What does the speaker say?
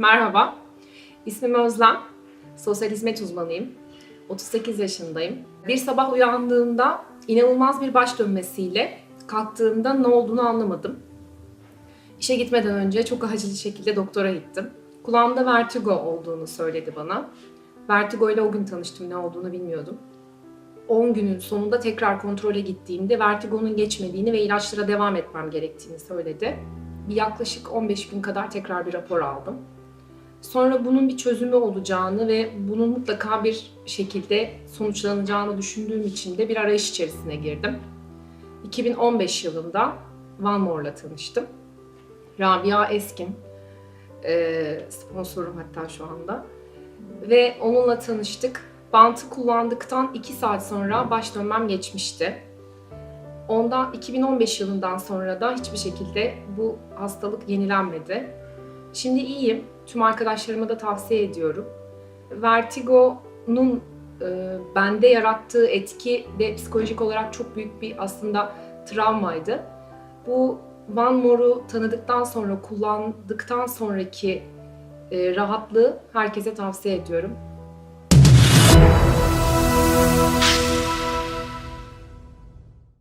Merhaba, ismim Özlem. Sosyal hizmet uzmanıyım. 38 yaşındayım. Bir sabah uyandığımda inanılmaz bir baş dönmesiyle kalktığımda ne olduğunu anlamadım. İşe gitmeden önce çok acil şekilde doktora gittim. Kulağımda vertigo olduğunu söyledi bana. Vertigo ile o gün tanıştım, ne olduğunu bilmiyordum. 10 günün sonunda tekrar kontrole gittiğimde vertigonun geçmediğini ve ilaçlara devam etmem gerektiğini söyledi. Bir yaklaşık 15 gün kadar tekrar bir rapor aldım. Sonra bunun bir çözümü olacağını ve bunun mutlaka bir şekilde sonuçlanacağını düşündüğüm için de bir arayış içerisine girdim. 2015 yılında Van Moor'la tanıştım. Rabia Eskin, eee, sponsorum hatta şu anda. Ve onunla tanıştık. Bantı kullandıktan 2 saat sonra baş dönmem geçmişti. Ondan 2015 yılından sonra da hiçbir şekilde bu hastalık yenilenmedi. Şimdi iyiyim. Tüm arkadaşlarıma da tavsiye ediyorum. Vertigo'nun e, bende yarattığı etki de psikolojik olarak çok büyük bir aslında travmaydı. Bu Van Moor'u tanıdıktan sonra, kullandıktan sonraki e, rahatlığı herkese tavsiye ediyorum.